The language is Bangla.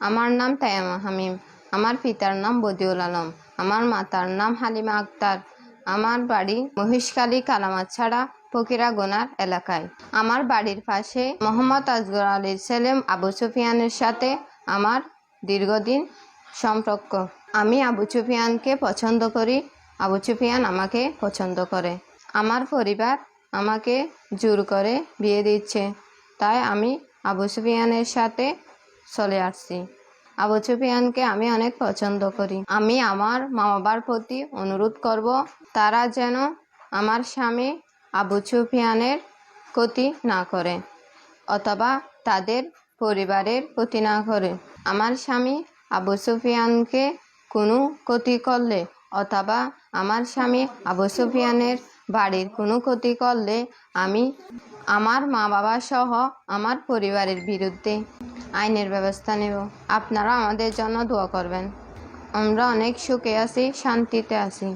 আমার নাম তায়ামা হামিম। আমার পিতার নাম বদিউল আলম। আমার মাতার নাম হালিমা আক্তার। আমার বাড়ি মহিষকালী কালামাছাড়া ফকিরা গোনার এলাকায়। আমার বাড়ির পাশে মোহাম্মদ আজগর আলীর ছেলে আবু সুফিয়ানের সাথে আমার দীর্ঘদিন সম্পর্ক। আমি আবু সুফিয়ানকে পছন্দ করি। আবু সুফিয়ান আমাকে পছন্দ করে। আমার পরিবার আমাকে জোর করে বিয়ে দিচ্ছে। তাই আমি আবু সুফিয়ানের সাথে চলে আসছি। আবু সুফিয়ানকে আমি অনেক পছন্দ করি। আমি আমার মা বাবার প্রতি অনুরোধ করব, তারা যেন আমার স্বামী আবু সুফিয়ানের ক্ষতি না করে অথবা তাদের পরিবারের ক্ষতি না করে। আমার স্বামী আবু সুফিয়ানকে কোনো ক্ষতি করলে অথবা আমার স্বামী আবু সুফিয়ানের বাড়ির কোনো ক্ষতি করলে আমি আমার মা বাবা সহ আমার পরিবারের বিরুদ্ধে আইনের ব্যবস্থা নেব। আপনারা আমাদের জন্য দোয়া করবেন। আমরা অনেক সুখে আছি, শান্তিতে আছি।